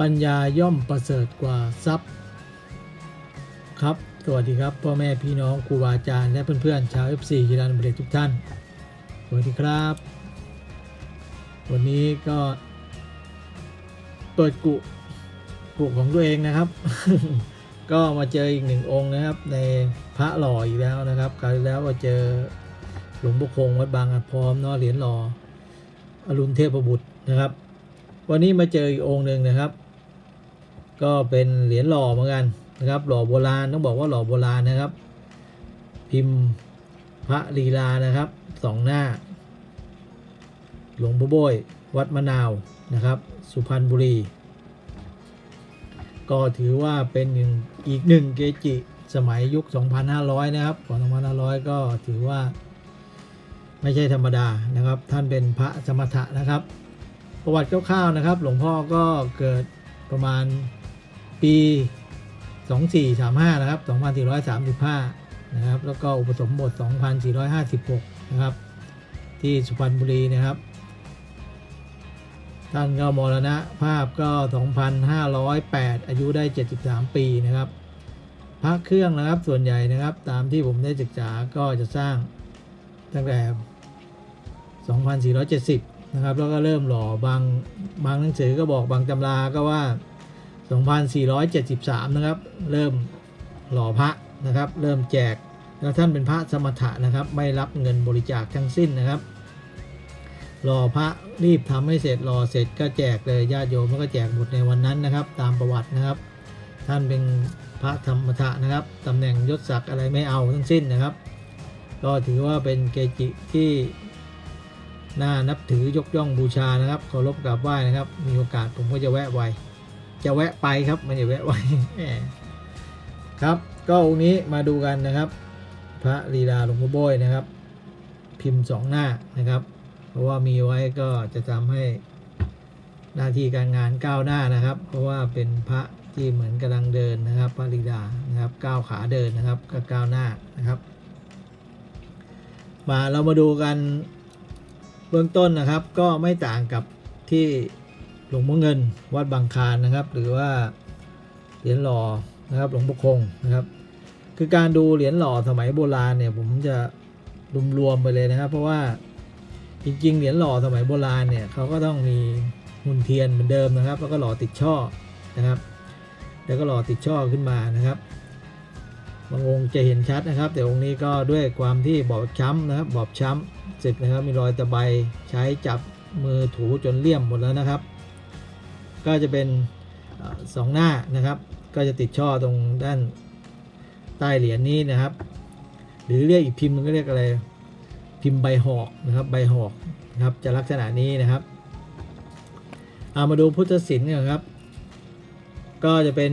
ปัญญาย่อมประเสริฐกว่าทรัพย์ ครับ สวัสดีครับพ่อแม่พี่น้องครูบาอาจารย์และเพื่อนๆชาว F4 กีฬาบริทุกท่าน สวัสดีครับ วันนี้ก็เปิดกุกุของตัวเองนะครับ ก็มาเจออีกหนึ่งองค์นะครับ ในพระหล่ออีกแล้วนะครับคราวแล้วก็เจอหลวงพ่อคงวัดบางอัดพร้อมเนาะเหรียญหล่ออรุณเทพบุตรนะครับ วันนี้มาเจออีกองค์หนึ่งนะครับ ก็เป็นเหรียญหล่อเหมือนกันนะครับ หล่อโบราณต้องบอกว่าหล่อโบราณนะครับ พิมพ์พระลีลานะครับสองหน้า หลวงพ่อโบยวัดมะนาวนะครับ สุพรรณบุรี ก็ถือว่าเป็นหนึ่งอีกหนึ่งเกจิสมัยยุค 2,500 นะครับก่อน2,500 ก็ถือว่าไม่ใช่ธรรมดานะครับ ท่านเป็นพระสมถะนะครับ ประวัติคร่าวๆนะครับ หลวงพ่อก็เกิดประมาณ ปี 2435 นะครับ 2435 นะครับ แล้วก็อุปสมบท 2456 นะครับ ที่สุพรรณบุรีนะครับ ท่านก็มรณะภาพก็ 2,508 อายุได้ 73 ปีนะครับพระเครื่องนะครับส่วนใหญ่นะครับตามที่ผมได้ศึกษาก็จะสร้างตั้งแต่ 2,470 นะครับ แล้วก็เริ่มหล่อบางบางหนังสือก็บอกบางตำราก็ว่า 2,473 นะครับ เริ่มหล่อพระนะครับ เริ่มแจกแล้วท่านเป็นพระสมถะนะครับ ไม่รับเงินบริจาคทั้งสิ้นนะครับรอพระรีบทำให้เสร็จรอเสร็จก็แจกเลยญาติโยมก็แจกหมดในวันนั้นนะครับ ตามประวัตินะครับ ท่านเป็นพระธรรมทะนะครับตำแหน่งยศศักดิ์อะไรไม่เอาทั้งสิ้นนะครับ ก็ถือว่าเป็นเกจิที่น่านับถือยกย่องบูชานะครับเคารพกราบไหว้นะครับ มีโอกาสผมก็จะแวะไว จะแวะไปครับไม่ได้แวะไวแหมครับ ก็องค์นี้มาดูกันนะครับ พระลีลาหลวงพ่อโบยนะครับ พิมพ์สองหน้านะครับ เพราะว่ามีไว้ก็จะทำให้หน้าที่การงานก้าวหน้านะครับ เพราะว่าเป็นพระที่เหมือนกำลังเดินนะครับ พระลีดานะครับก้าวขาเดินนะครับก็ก้าวหน้านะครับ มาเรามาดูกันเบื้องต้นนะครับ ก็ไม่ต่างกับที่ หลวงพ่อเงินวัดบางคานนะครับ หรือว่าเหรียญหล่อนะครับ หลวงพ่อคงนะครับ คือการดูเหรียญหล่อสมัยโบราณเนี่ยผมจะรวมๆไปเลยนะครับ เพราะว่าจริงๆเหรียญหล่อสมัยโบราณเนี่ยเขาก็ต้องมีหุ่นเทียนเหมือนเดิมนะครับ แล้วก็หล่อติดช่อนะครับ แล้วก็หล่อติดช่อขึ้นมานะครับบางองค์จะเห็นชัดนะครับ แต่องค์นี้ก็ด้วยความที่บอบช้ำนะครับ บอบช้ำสึกนะครับ มีรอยตะไบใช้จับมือถูจนเลี่ยมหมดแล้วนะครับ ก็จะเป็นสองหน้านะครับ ก็จะติดช่อตรงด้านใต้เหรียญนี้นะครับ หรือเรียกอีกพิมพ์หนึงก็เรียกอะไรพิมพ์ใบหอกนะครับใบหอกนะครับจะลักษณะนี้นะครับเอามาดูพุทธศิลป์กันครับ ก็จะเป็น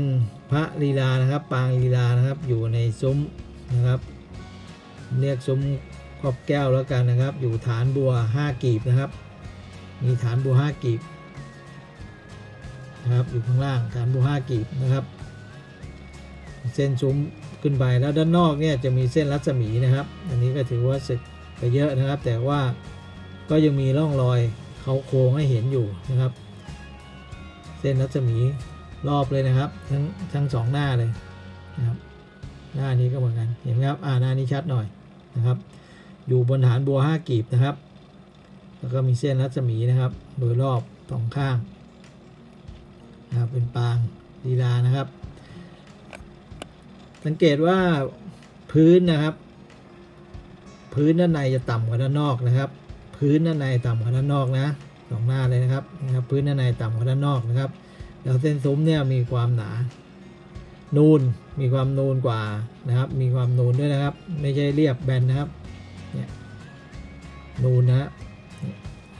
พระลีลานะครับ ปางลีลานะครับอยู่ในซุ้มนะครับ เรียกซุ้มครอบแก้วแล้วกันนะครับ อยู่ฐานบัวห้ากีบนะครับ มีฐานบัวห้ากีบ นะครับ อยู่ข้างล่างฐานบัวห้ากีบนะครับ เส้นซุ้มขึ้นไปแล้วด้านนอกเนี่ยจะมีเส้นรัศมีนะครับ อันนี้ก็ถือว่าสึกไปเยอะนะครับ แต่ว่าก็ยังมีร่องรอยเขาโครงให้เห็นอยู่นะครับ เส้นรัศมีรอบเลยนะครับ ทั้งทั้งสองหน้าเลยนะครับ หน้านี้ก็เหมือนกันเห็นไหมครับอ่าหน้านี้ชัดหน่อยนะครับ อยู่บนฐานบัวห้ากีบนะครับ แล้วก็มีเส้นรัศมีนะครับ โดยรอบสองข้าง นะครับเป็นปางลีลานะครับ สังเกตว่าพื้นนะครับ พื้นด้านในจะต่ำกว่าด้านนอกนะครับ พื้นด้านในต่ำกว่าด้านนอกนะสองหน้าเลยนะครับนะครับ พื้นด้านในต่ำกว่าด้านนอกนะครับแล้วเส้นซุ้มเนี่ยมีความหนา นูนมีความนูนกว่านะครับ มีความนูนด้วยนะครับ ไม่ใช่เรียบแบนนะครับเนี่ยนูนนะฮะเนี่ย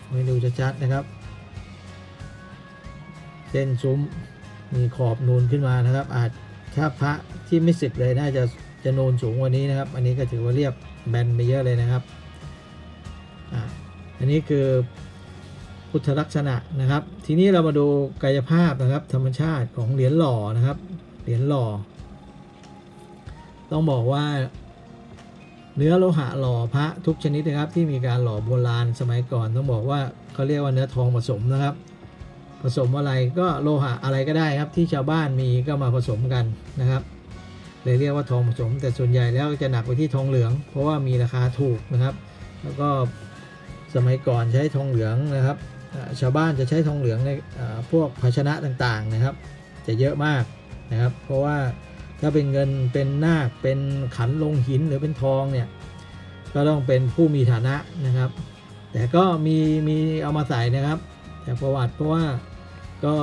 ให้ดูชัดๆนะครับ เส้นซุ้มมีขอบนูนขึ้นมานะครับ อาจถ้าพระที่ไม่สึกเลยน่าจะจะนูนสูงกว่านี้นะครับ อันนี้ก็ถือว่าเรียบแบนไปเยอะเลยนะครับอ่าอันนี้คือพุทธลักษณะนะครับ ทีนี้เรามาดูกายภาพนะครับ ธรรมชาติของเหรียญหล่อนะครับ เหรียญหล่อ ต้องบอกว่า เนื้อโลหะหล่อพระทุกชนิดนะครับ ที่มีการหล่อโบราณสมัยก่อน ต้องบอกว่าเขาเรียกว่าเนื้อทองผสมนะครับ ผสมอะไรก็โลหะอะไรก็ได้ครับที่ชาวบ้านมีก็มาผสมกันนะครับเลยเรียกว่าทองผสม แต่ส่วนใหญ่แล้วจะหนักไปที่ทองเหลือง เพราะว่ามีราคาถูกนะครับ แล้วก็สมัยก่อนใช้ทองเหลืองนะครับ ชาวบ้านจะใช้ทองเหลืองในพวกภาชนะต่างๆนะครับ จะเยอะมากนะครับ เพราะว่าถ้าเป็นเงินเป็นนาคเป็นขันลงหินหรือเป็นทองเนี่ยก็ต้องเป็นผู้มีฐานะนะครับ แต่ก็มีมีเอามาใส่นะครับจากประวัติเพราะว่า ก็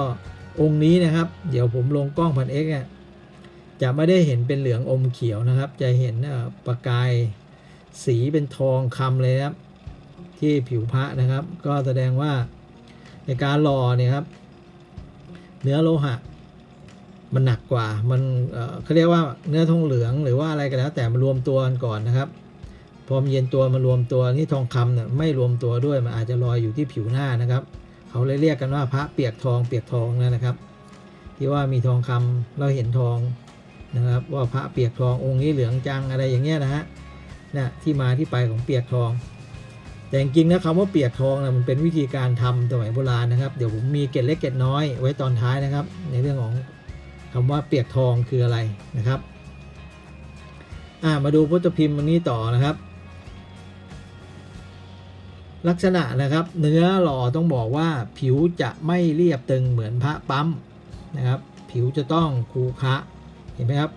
องค์นี้นะครับ เดี๋ยวผมลงกล้องพันเอ็กซ์จะไม่ได้เห็นเป็นเหลืองอมเขียวนะครับ จะเห็นประกายสีเป็นทองคำเลยครับ ที่ผิวพระนะครับ ก็แสดงว่าในการหล่อเนี่ยครับ เนื้อโลหะ มันหนักกว่า มันเเขาเรียกว่าเนื้อทองเหลืองหรือว่าอะไรก็แล้ว แต่มันรวมตัวกันก่อนนะครับ พอมเย็นตัวมารวมตัวนี่ทองคำเนี่ยไม่รวมตัวด้วยมันอาจจะลอยอยู่ที่ผิวหน้านะครับ เขาเลยเรียกกันว่าพระเปียกทองเปียกทองนั่นนะครับ ที่ว่ามีทองคำเราเห็นทองนะครับ ว่าพระเปียกทององค์นี้เหลืองจังอะไรอย่างเงี้ยนะฮะนะที่มาที่ไปของเปียกทอง แต่จริงๆนะคำว่าเปียกทองนะมันเป็นวิธีการทำสมัยโบราณนะครับ เดี๋ยวผมมีเกร็ดเล็กเกร็ดน้อยไว้ตอนท้ายนะครับ ในเรื่องของคำว่าเปียกทองคืออะไรนะครับ อ่ามาดูพุทธพิมพ์วันนี้ต่อนะครับ ลักษณะนะครับ เนื้อหล่อต้องบอกว่าผิวจะไม่เรียบตึงเหมือนพระปั๊มนะครับ ผิวจะต้องคูคะเห็นไหมครับ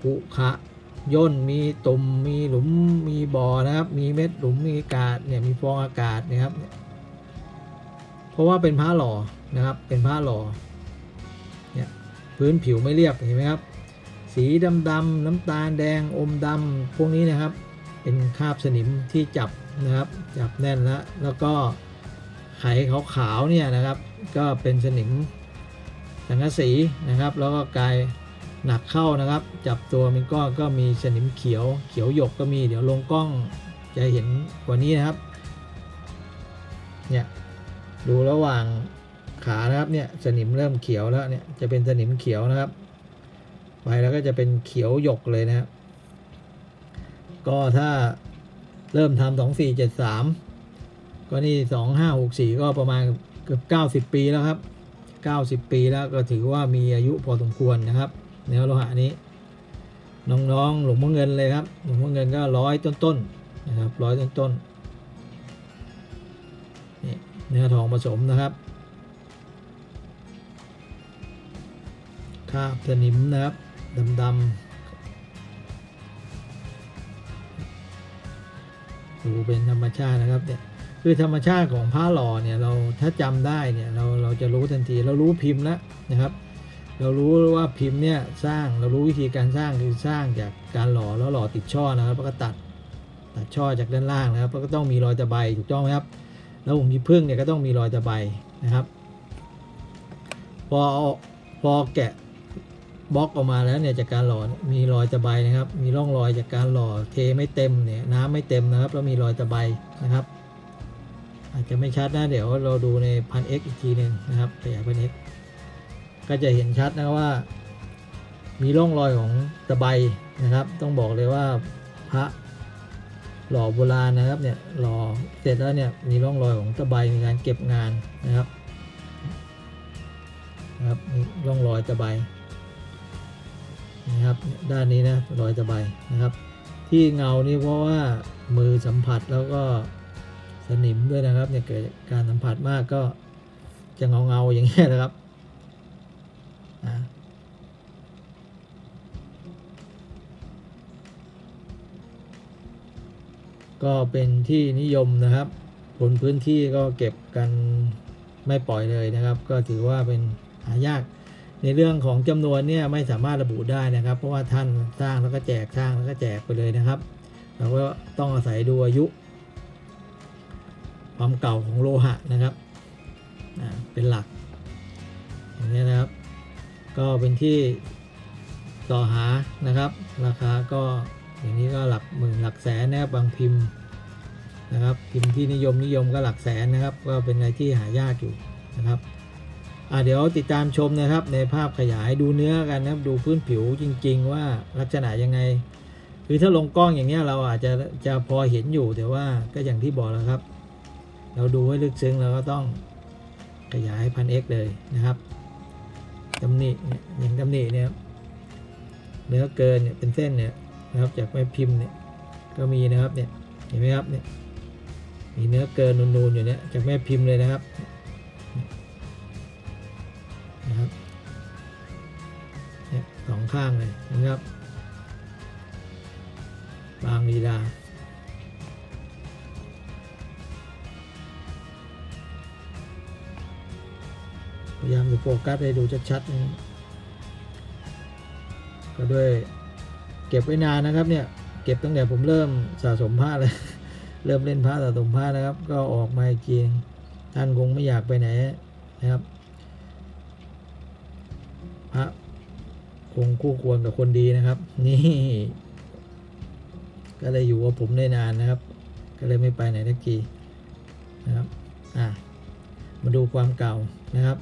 คูคะย่นมีตุ่มมีหลุมมีบ่อนะครับ มีเม็ดหลุมมีอากาศเนี่ยมีฟองอากาศนะครับ เพราะว่าเป็นผ้าหล่อนะครับ เป็นผ้าหล่อเนี่ยพื้นผิวไม่เรียบเห็นไหมครับ สีดำดำน้ำตาลแดงอมดำพวกนี้นะครับ เป็นคราบสนิมที่จับนะครับ จับแน่นแล้ว แล้วก็ไขขาวๆเนี่ยนะครับ ก็เป็นสนิมสังกะสีนะครับ แล้วก็กายหนักเข้านะครับ จับตัวมันก็ก็มีสนิมเขียว เขียวหยกก็มีเดี๋ยวลงกล้องจะเห็นกว่านี้นะครับ เนี่ยดูระหว่างขานะครับเนี่ยสนิมเริ่มเขียวแล้วเนี่ยจะเป็นสนิมเขียวนะครับไปแล้วก็จะเป็นเขียวหยกเลยนะครับ ก็ถ้า เริ่มทำสองสี่เจ็ดสามก็นี่สองห้าหกสี่ก็ประมาณเกือบเก้าสิบปีแล้วครับเก้าสิบปีแล้วก็ถือว่ามีอายุพอสมควรนะครับเนื้อโลหะนี้ น้องๆหลวงพ่อเงินเลยครับหลวงพ่อเงินก็ร้อยต้นๆนะครับร้อยต้นๆนี่เนื้อทองผสมนะครับคาบสนิมนะครับดำๆ ดูเป็นธรรมชาตินะครับเนี่ยคือธรรมชาติของผ้าหล่อเนี่ยเราถ้าจำได้เนี่ยเราเราจะรู้ทันทีเรารู้พิมพ์แล้วนะครับ เรารู้ว่าพิมพ์เนี่ยสร้างเรารู้วิธีการสร้างคือสร้างจากการหล่อแล้วหล่อติดช่อนะครับแล้วก็ตัดตัดช่อจากด้านล่างนะครับก็ต้องมีรอยตะไบถูกต้องไหมครับ แล้วผมมีพึ่งเนี่ยก็ต้องมีรอยตะไบนะครับ พอเอาพอแกะ บล็อกออกมาแล้วเนี่ยจากการหล่อเนี่ยมีรอยตะไบนะครับ มีร่องรอยจากการหล่อเทไม่เต็มเนี่ยน้ำไม่เต็มนะครับแล้วมีรอยตะไบนะครับ อาจจะไม่ชัดนะเดี๋ยวเราดูในพันเอ็กอีกทีหนึ่งนะครับขยายพันเก็จะเห็นชัดนะว่า มีร่องรอยของตะไบนะครับ ต้องบอกเลยว่าพระหล่อโบราณนะครับเนี่ยหล่อเสร็จแล้วเนี่ยมีร่องรอยของตะไบมีการเก็บงานนะครับนะครับมีร่องรอยตะไบ นะครับด้านนี้นะรอยตะไบนะครับ ที่เงานี่เพราะว่ามือสัมผัสแล้วก็สนิมด้วยนะครับเนี่ยเกิดการสัมผัสมากก็จะเงาเงาอย่างเงี้ยนะครับก็เป็นที่นิยมนะครับบนพื้นที่ก็เก็บกันไม่ปล่อยเลยนะครับ ก็ถือว่าเป็นหายาก ในเรื่องของจำนวนเนี่ยไม่สามารถระบุได้นะครับ เพราะว่าท่านสร้างแล้วก็แจกสร้างแล้วก็แจกไปเลยนะครับเราก็ต้องอาศัยดูอายุ ความเก่าของโลหะนะครับเป็นหลักอย่างนี้นะครับ ก็เป็นที่ต่อหานะครับ ราคาก็อย่างนี้ก็หลักหมื่นหลักแสนนะครับบางพิมพ์นะครับ พิมพ์ที่นิยมนิยมก็หลักแสนนะครับ ก็เป็นอะไรที่หายากอยู่นะครับ เดี๋ยวติดตามชมนะครับ ในภาพขยายดูเนื้อกันนะครับ ดูพื้นผิวจริง ๆ ว่าลักษณะยังไง คือถ้าลงกล้องอย่างเงี้ยเราอาจจะจะพอเห็นอยู่แต่ว่าก็อย่างที่บอกแล้วครับ เราดูให้ลึกซึ้งเราก็ต้องขยายพันเอ็กเลยนะครับตำหนิเนี่ยอย่างตำหนิเนี่ยเนื้อเกินเนี่ยเป็นเส้นเนี่ยนะครับจากแม่พิมพ์เนี่ยก็มีนะครับเนี่ยเห็นไหมครับเนี่ยมีเนื้อเกินนูนๆอยู่เนี่ยจากแม่พิมพ์เลยนะครับ ข้างเลยนะครับ บางลีลาพยายามจะโฟกัสให้ดูชัดๆก็ด้วยเก็บไว้นานนะครับเนี่ย เก็บตั้งแต่ผมเริ่มสะสมผ้าเลย เริ่มเล่นผ้าสะสมผ้านะครับ ก็ออกมาอีกทีท่านคงไม่อยากไปไหนนะครับพระ คงคู่ควรกับคนดีนะครับ นี่ ก็เลยอยู่กับผมได้นานนะครับ ก็เลยไม่ไปไหนทักทีนะครับอะมาดูความเก่านะครับ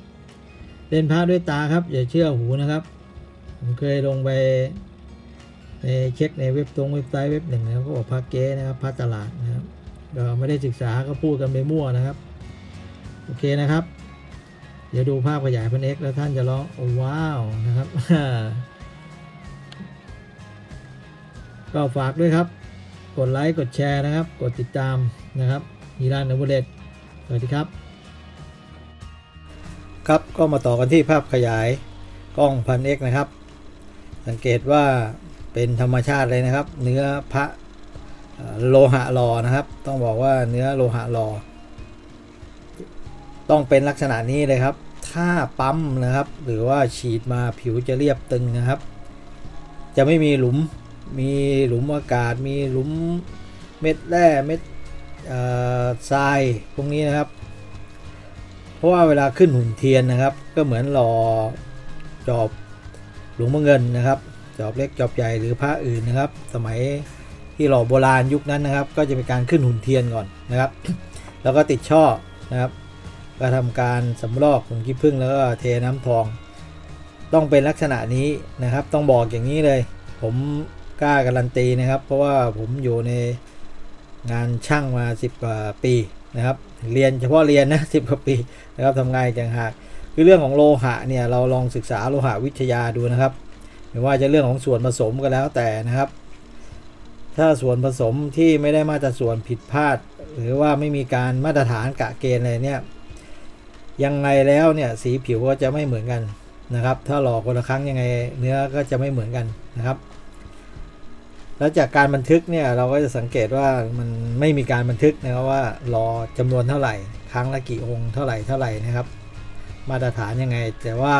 เล่นพระด้วยตาครับ อย่าเชื่อหูนะครับ ผมเคยลงไปในเช็คในเว็บตรงเว็บไซต์เว็บหนึ่งนะครับก็บอกพระเก๊นะครับพระตลาดนะครับก็ไม่ได้ศึกษาก็พูดกันไปมั่วนะครับ โอเคนะครับ เดี๋ยวดูภาพขยายพันเอ็กแล้วท่านจะร้องโอ้ว้าวนะครับ ก็ฝากด้วยครับ กดไลค์ กดแชร์นะครับ กดติดตามนะครับฮีรานนบุเดตสวัสดีครับ ครับก็มาต่อกันที่ภาพขยายกล้องพันเอกนะครับ สังเกตว่าเป็นธรรมชาติเลยนะครับ เนื้อพระโลหะหล่อนะครับ ต้องบอกว่าเนื้อโลหะหล่อ ต้องเป็นลักษณะนี้เลยครับ ถ้าปั๊มนะครับ หรือว่าฉีดมาผิวจะเรียบตึงนะครับ จะไม่มีหลุม มีหลุมอากาศ มีหลุมเม็ดแร่เม็ดทรายพวกนี้นะครับ เพราะว่าเวลาขึ้นหุ่นเทียนนะครับ ก็เหมือนหล่อจอบหลวงพ่อเงินนะครับ จอบเล็กจอบใหญ่หรือพระอื่นนะครับ สมัยที่หล่อโบราณยุคนั้นนะครับ ก็จะเป็นการขึ้นหุ่นเทียนก่อนนะครับ แล้วก็ติดช่อนะครับ ก็ทำการสำรอกผงขี้ผึ้งแล้วก็เทน้ำทอง ต้องเป็นลักษณะนี้นะครับ ต้องบอกอย่างนี้เลย ผมกล้าการันตีนะครับ เพราะว่าผมอยู่ในงานช่างมา 10 กว่าปีนะครับ เรียนเฉพาะเรียนนะ10กว่าปีนะครับทำงานจังหากคือเรื่องของโลหะเนี่ยเราลองศึกษาโลหะวิทยาดูนะครับไม่ว่าจะเรื่องของส่วนผสมก็แล้วแต่นะครับ ถ้าส่วนผสมที่ไม่ได้มาตรส่วนผิดพลาด หรือว่าไม่มีการมาตรฐานกะเกณฑ์อะไรเนี่ย ยังไงแล้วเนี่ยสีผิวก็จะไม่เหมือนกันนะครับ ถ้าหลอกคนละครั้งยังไงเนื้อก็จะไม่เหมือนกันนะครับ แล้วจากการบันทึกเนี่ยเราก็จะสังเกตว่ามันไม่มีการบันทึกนะครับว่ารอจำนวนเท่าไหร่ ครั้งละกี่องค์เท่าไหร่เท่าไหร่นะครับ มาตรฐานยังไง แต่ว่า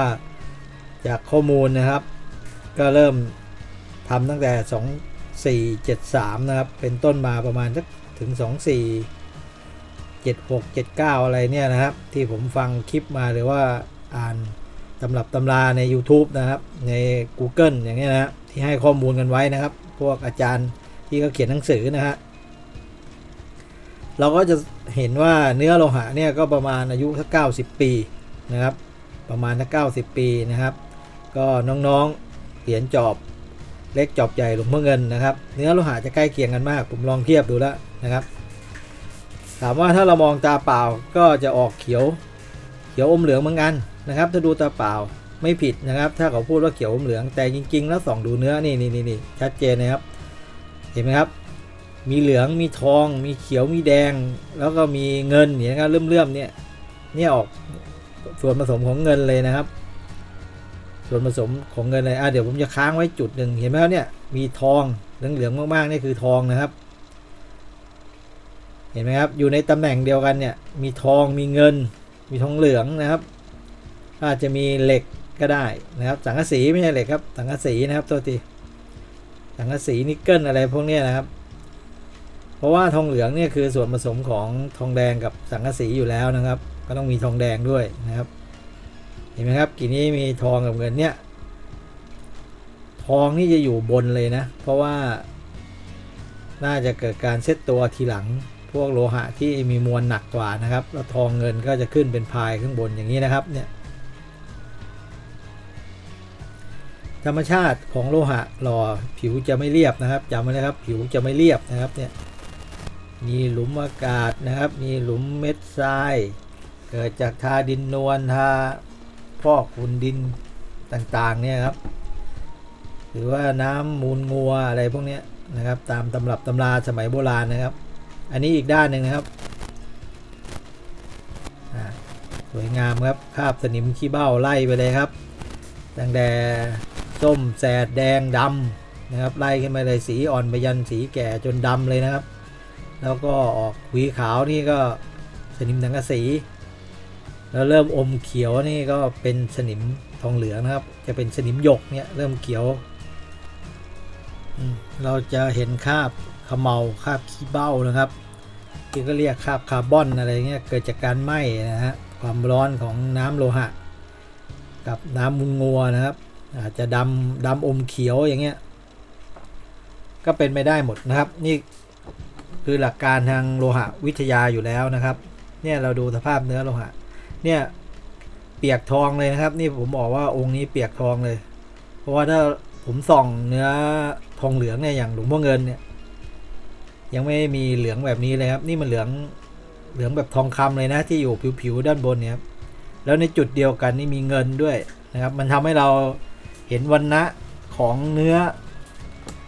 จากข้อมูลนะครับ ก็เริ่มทำตั้งแต่ 2473 นะครับ เป็นต้นมาประมาณสักถึง 24 76 79 อะไรเนี่ยนะครับ ที่ผมฟังคลิปมาหรือว่าอ่านตำรับตำราใน YouTube นะครับ ใน Google อย่างเงี้ยนะที่ให้ข้อมูลกันไว้นะครับ พวกอาจารย์ที่เขาเขียนหนังสือนะฮะเราก็จะเห็นว่าเนื้อโลหะเนี่ยก็ประมาณอายุสัก90ปีนะครับ ประมาณสัก90ปีนะครับ ก็น้องๆเหรียญจอบเล็กจอบใหญ่หลวงพ่อเงินนะครับ เนื้อโลหะจะใกล้เคียงกันมาก ผมลองเทียบดูแล้วนะครับ ถามว่าถ้าเรามองตาเปล่าก็จะออกเขียว เขียวอมเหลืองเหมือนกันนะครับ ถ้าดูตาเปล่าไม่ผิดนะครับ ถ้าเขาพูดว่าเขียวอมเหลืองแต่จริง ๆ แล้วส่องดูเนื้อนี่นี่นี่นี่ชัดเจนนะครับ เห็นไหมครับ มีเหลืองมีทอง มีเขียวมีแดง แล้วก็มีเงินอย่างเงี้ยเลื่อมๆเนี่ยเนี่ยออกส่วนผสมของเงินเลยนะครับ ส่วนผสมของเงินเลยอะเดี๋ยวผมจะค้างไว้จุดหนึ่งเห็นไหมครับเนี่ยมีทองเหลืองๆมากๆนี่คือทองนะครับ เห็นไหมครับ อยู่ในตำแหน่งเดียวกันเนี่ย มีทองมีเงิน มีทองเหลืองนะครับ อาจจะมีเหล็กก็ได้นะครับ สังกะสีไม่ใช่เหล็กครับ สังกะสีนะครับตัวทีสังกะสีนิกเกิลอะไรพวกนี้นะครับ เพราะว่าทองเหลืองเนี่ยคือส่วนผสมของทองแดงกับสังกะสีอยู่แล้วนะครับ ก็ต้องมีทองแดงด้วยนะครับ เห็นไหมครับกี่นี้มีทองกับเงินเนี่ย ทองนี่จะอยู่บนเลยนะ เพราะว่าน่าจะเกิดการเซตตัวทีหลัง พวกโลหะที่มีมวลหนักกว่านะครับ แล้วทองเงินก็จะขึ้นเป็นพายข้างบนอย่างนี้นะครับเนี่ยธรรมชาติของโลหะหล่อผิวจะไม่เรียบนะครับจำไว้นะครับผิวจะไม่เรียบนะครับเนี่ยมีหลุมอากาศนะครับ มีหลุมเม็ดทราย เกิดจากทาดินนวลทาพอกฝุ่นดินต่างๆเนี่ยครับ หรือว่าน้ำมูลงัวอะไรพวกนี้นะครับ ตามตำรับตำราสมัยโบราณนะครับ อันนี้อีกด้านหนึ่งนะครับสวยงามครับ คาบสนิมขี้เบ้าไล่ไปเลยครับตั้งแต่ส้มแสดแดงดำนะครับไล่ขึ้นมาเลยสีอ่อนไปยันสีแก่จนดำเลยนะครับ แล้วก็ออกหวีขาวนี่ก็สนิมสังกะสี แล้วเริ่มอมเขียวนี่ก็เป็นสนิมทองเหลืองนะครับ จะเป็นสนิมหยกเนี่ยเริ่มเขียว เราจะเห็นคาบ ขมเมาคราบขี้เบ้านะครับที่ก็เรียกคราบคาร์บอนอะไรเงี้ยเกิดจากการไหม้นะฮะความร้อนของน้ำโลหะ กับน้ำมูลงัวนะครับ อาจจะดำดำอมเขียวอย่างเงี้ยก็เป็นไม่ได้หมดนะครับ นี่คือหลักการทางโลหะวิทยาอยู่แล้วนะครับ เนี่ยเราดูสภาพเนื้อโลหะ เนี่ยเปียกทองเลยนะครับ นี่ผมบอกว่าองค์นี้เปียกทองเลย เพราะว่าถ้าผมส่องเนื้อทองเหลืองเนี่ยอย่างหลวงพ่อเงินเนี่ย ยังไม่มีเหลืองแบบนี้เลยครับ นี่มันเหลืองเหลืองแบบทองคำเลยนะที่อยู่ผิวๆด้านบนเนี่ยครับแล้วในจุดเดียวกันนี่มีเงินด้วยนะครับ มันทำให้เราเห็นวันนะของเนื้อ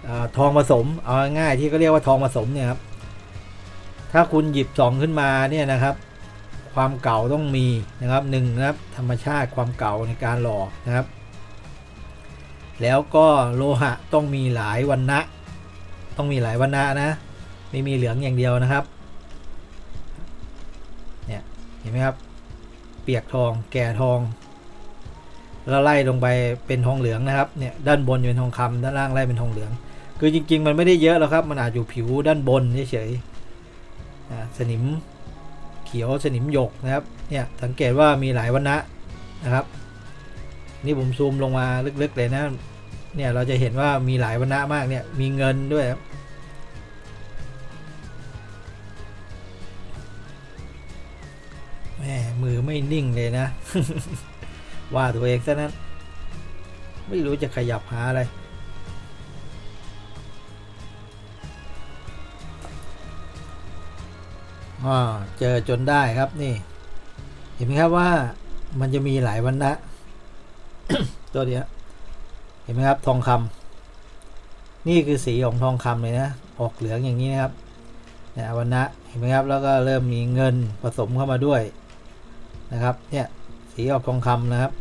อทองผสมเอาง่ายๆที่ก็เรียกว่าทองผสมเนี่ยครับถ้าคุณหยิบสองขึ้นมาเนี่ยนะครับ ความเก่าต้องมีนะครับหนึ่งนะครับ ธรรมชาติความเก่าในการหล่อนะครับ แล้วก็โลหะต้องมีหลายวันนะต้องมีหลายวันนะนะ ไม่มีเหลืองอย่างเดียวนะครับ เนี่ยเห็นไหมครับ เปียกทองแก่ทองแล้วไล่ลงไปเป็นทองเหลืองนะครับเนี่ยด้านบนเป็นทองคำด้านล่างไล่เป็นทองเหลือง คือจริง ๆ มันไม่ได้เยอะหรอกครับ มันอาจอยู่ผิวด้านบนเฉยๆอ่าสนิมเขียวสนิมหยกนะครับเนี่ยสังเกตว่ามีหลายวันนะนะครับ นี่ผมซูมลงมาลึกๆเลยนะเนี่ยเราจะเห็นว่ามีหลายวันนะมากเนี่ยมีเงินด้วยครับ มือไม่นิ่งเลยนะ ว่าตัวเองซะนั้น ไม่รู้จะขยับหาอะไรอ่าเจอจนได้ครับนี่ เห็นไหมครับว่ามันจะมีหลายวันนะตัวเดียวเห็นไหมครับ ทองคำนี่คือสีของทองคำเลยนะ ออกเหลืองอย่างนี้นะครับเนี่ยวันนะเห็นไหมครับ แล้วก็เริ่มมีเงินผสมเข้ามาด้วย นะครับ เนี่ย สีออกทองคำนะครับ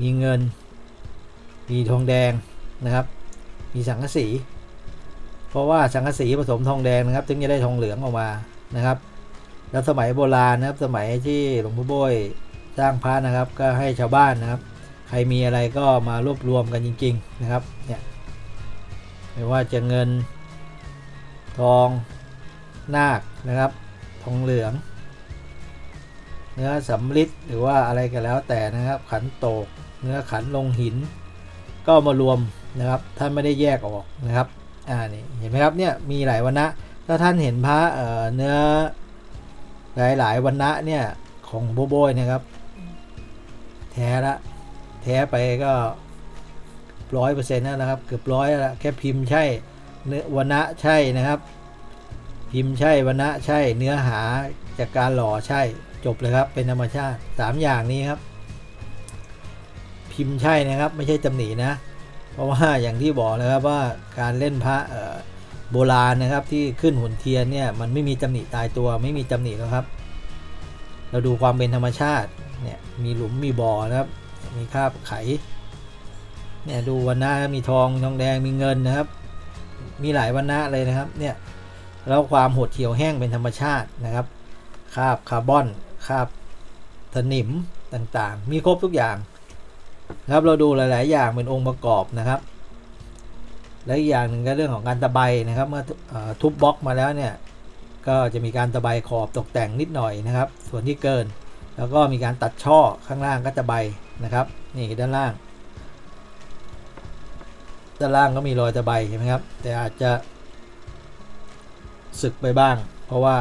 มีเงิน มีทองแดงนะครับ มีสังกะสี เพราะว่าสังกะสีผสมทองแดงนะครับ ถึงจะได้ทองเหลืองออกมานะครับ แล้วสมัยโบราณนะครับ สมัยที่หลวงพ่อโบยสร้างพระนะครับ ก็ให้ชาวบ้านนะครับ ใครมีอะไรก็มารวบรวมกันจริง ๆนะครับ เนี่ย ไม่ว่าจะเงิน ทอง นาคนะครับ ทองเหลือง เนื้อสำลิดหรือว่าอะไรก็แล้วแต่นะครับ ขันโตก เนื้อขันลงหิน ก็มารวมนะครับท่านไม่ได้แยกออกนะครับอ่านี่เห็นไหมครับเนี่ยมีหลายวันนะถ้าท่านเห็นพระเอ่อเนื้อหลายหลายวันนะเนี่ยของโบโบยนะครับ แท้ละแท้ไปก็ร้อยเปอร์เซ็นต์นะครับ เกือบร้อยแล้วละแค่พิมพ์ใช่เนื้อวันนะใช่นะครับ พิมพ์ใช่วันนะใช่เนื้อหาจากการหล่อใช่ จบเลยครับเป็นธรรมชาติสามอย่างนี้ครับ พิมพ์ใช่นะครับ ไม่ใช่ตำหนินะ เพราะว่าอย่างที่บอกนะครับว่าการเล่นพระโบราณนะครับที่ขึ้นหุ่นเทียนเนี่ยมันไม่มีตำหนิตายตัว ไม่มีตำหนิแล้วครับ เราดูความเป็นธรรมชาติเนี่ยมีหลุมมีบ่อนะครับ มีคราบไขเนี่ยดูวันหน้ามีทองทองแดงมีเงินนะครับ มีหลายวันหน้าเลยนะครับเนี่ยแล้วความหดเหี่ยวแห้งเป็นธรรมชาตินะครับคาบคาร์บอน คราบสนิมต่างๆ มีครบทุกอย่างครับเราดูหลาย ๆ อย่างเป็นองค์ประกอบนะครับ และอีกอย่างหนึ่งก็เรื่องของการตะไบนะครับ เมื่อเออทุบบล็อกมาแล้วเนี่ยก็จะมีการตะไบขอบตกแต่งนิดหน่อยนะครับ ส่วนที่เกิน แล้วก็มีการตัดช่อข้างล่างก็ตะไบนะครับนี่ด้านล่าง ด้านล่างก็มีรอยตะไบเห็นไหมครับ แต่อาจจะสึกไปบ้าง เพราะว่า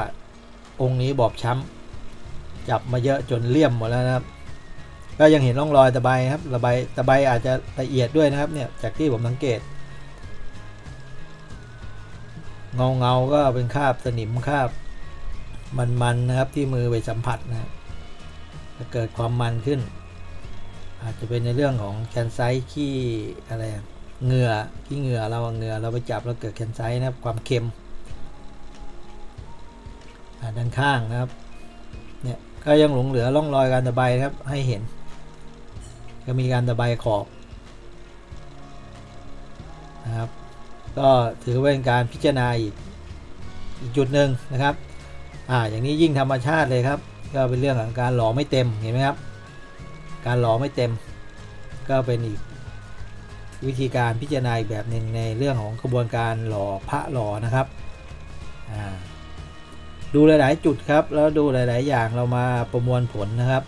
องค์นี้บอบช้ำ จับมาเยอะจนเลี่ยมหมดแล้วนะครับ ก็ยังเห็นร่องรอยตะไบครับระบตะไบอาจจะละเอียดด้วยนะครับเนี่ยจากที่ผมสังเกต เงาเงาก็เป็นคราบสนิมคราบมันๆนะครับที่มือไปสัมผัสนะครับจะเกิดความมันขึ้น อาจจะเป็นในเรื่องของแคนไซต์ขี้อะไรเหงื่อขี้เหงื่อเราเหงื่อเราไปจับแล้วเกิดแคนไซต์นะครับความเค็มด้านข้างนะครับเนี่ย ก็ยังหลงเหลือร่องรอยการตะไบครับให้เห็น ก็มีการตะไบขอบนะครับ ก็ถือว่าเป็นการพิจารณาอีกอีกจุดหนึ่งนะครับ อ่า อย่างนี้ยิ่งธรรมชาติเลยครับ ก็เป็นเรื่องของการหล่อไม่เต็ม เห็นไหมครับ การหล่อไม่เต็ม ก็เป็นอีกวิธีการพิจารณาอีกแบบหนึ่งในเรื่องของกระบวนการหล่อพระหล่อนะครับ ดูหลาย ๆ จุดครับ แล้วดูหลาย ๆ อย่างเรามาประมวลผลนะครับ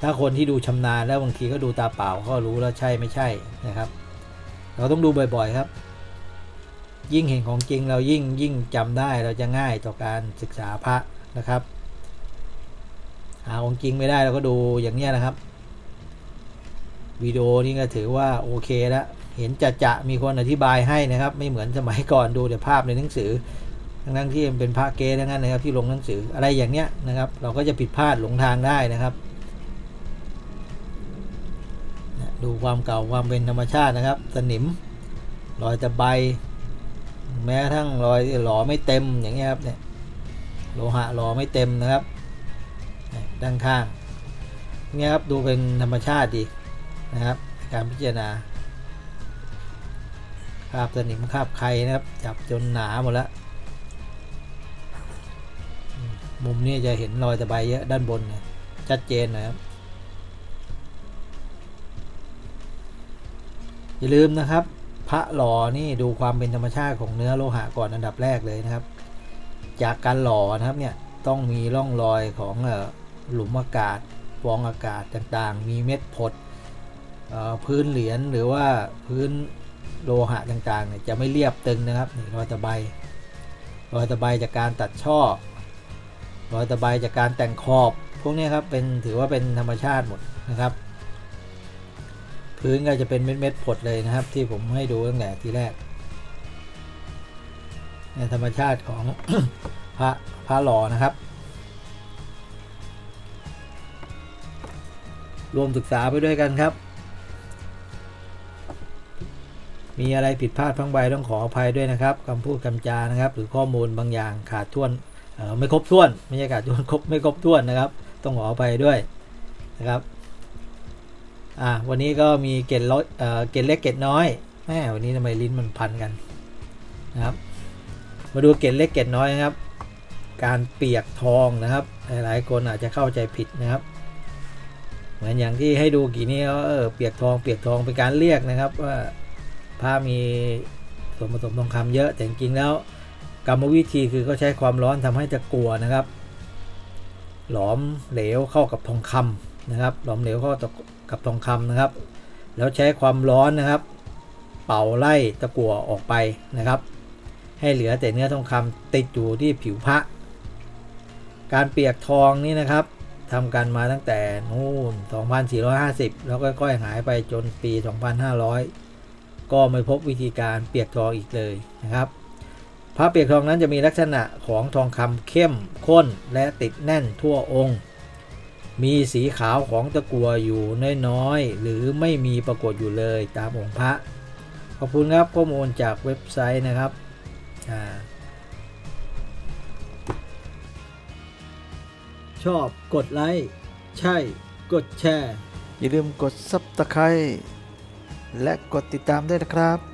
ถ้าคนที่ดูชำนาญแล้วบางทีก็ดูตาเปล่าก็รู้แล้วใช่ไม่ใช่นะครับ เราต้องดูบ่อย ๆ ครับ ยิ่งเห็นของจริงเรายิ่งยิ่งจำได้เราจะง่ายต่อการศึกษาพระนะครับ หาของจริงไม่ได้เราก็ดูอย่างนี้นะครับวิดีโอนี่ก็ถือว่าโอเคแล้วเห็นจะจะมีคนอธิบายให้นะครับ ไม่เหมือนสมัยก่อนดูแต่ภาพในหนังสือ ทั้งนั้นที่เป็นพระเกทั้งนั้นนะครับที่ลงหนังสืออะไรอย่างเนี้ยนะครับ เราก็จะผิดพลาดหลงทางได้นะครับดูความเก่าความเป็นธรรมชาตินะครับ สนิมรอยตะไบแม้ทั่งรอยหล่อไม่เต็มอย่างเงี้ยครับเนี่ยโลหะหล่อไม่เต็มนะครับด้านข้างเนี่ยครับดูเป็นธรรมชาติดีนะครับ การพิจารณาคราบสนิมคราบไข่นะครับ จับจนหนาหมดแล้ว มุมนี้จะเห็นรอยตะไบเยอะด้านบนเนี่ยชัดเจนนะครับ อย่าลืมนะครับ พระหล่อนี่ดูความเป็นธรรมชาติของเนื้อโลหะก่อนอันดับแรกเลยนะครับ จากการหล่อนะครับเนี่ยต้องมีร่องรอยของออหลุมอากาศฟองอากาศต่างๆ มีเม็ดผดพื้นเหรียญหรือว่าพื้นโลหะต่างๆเนี่ยจะไม่เรียบตึงนะครับรอยตะไบรอยตะไบจากการตัดช่อ รอยตะไบจากการแต่งขอบ พวกนี้ครับเป็นถือว่าเป็นธรรมชาติหมดนะครับ พื้นก็จะเป็นเม็ดๆผดเลยนะครับ ที่ผมให้ดูตั้งแต่ทีแรกในธรรมชาติของพระพระหล่อนะครับรวมศึกษาไปด้วยกันครับ มีอะไรผิดพลาดพังใบต้องขออภัยด้วยนะครับคำพูดคำจานะครับ หรือข้อมูลบางอย่างขาดท่วน ไม่ครบถ้วนไม่ใช่ขาดท่วนครบไม่ครบถ้วนนะครับ ต้องขออภัยด้วยนะครับอ่าวันนี้ก็มีเกล็ดเอ่อเกล็ดเล็กเกล็ดน้อยแม่วันนี้ทำไมลิ้นมันพันกันนะครับ มาดูเกล็ดเล็กเกล็ดน้อยนะครับ การเปียกทองนะครับ หลายๆคนอาจจะเข้าใจผิดนะครับ เหมือนอย่างที่ให้ดูกี่นี้เออเปียกทองเปียกทองเป็นการเรียกนะครับว่าผ้ามีส่วนผสมทองคำเยอะแต่จริงแล้ว กรรมวิธีคือเขาใช้ความร้อนทำให้ตะกั่วนะครับ หลอมเหลวเข้ากับทองคำนะครับ หลอมเหลวเข้ากับทองคำนะครับ แล้วใช้ความร้อนนะครับ เป่าไล่ตะกั่วออกไปนะครับ ให้เหลือแต่เนื้อทองคำติดอยู่ที่ผิวพระ การเปียกทองนี่นะครับทำกันมาตั้งแต่นู่น 2450 แล้วก็ค่อยหายไปจนปี 2500 ก็ไม่พบวิธีการเปียกทองอีกเลยนะครับ พระเปียกทองนั้นจะมีลักษณะของทองคำเข้มข้นและติดแน่นทั่วองค์ มีสีขาวของตะกัวอยู่น้อยๆหรือไม่มีปรากฏอยู่เลยตามองค์พระ ขอบคุณครับข้อมูลจากเว็บไซต์นะครับอชอบกดไลค์ใช่กดแชร์ อย่าลืมกด Subscribe และกดติดตามด้วยนะครับ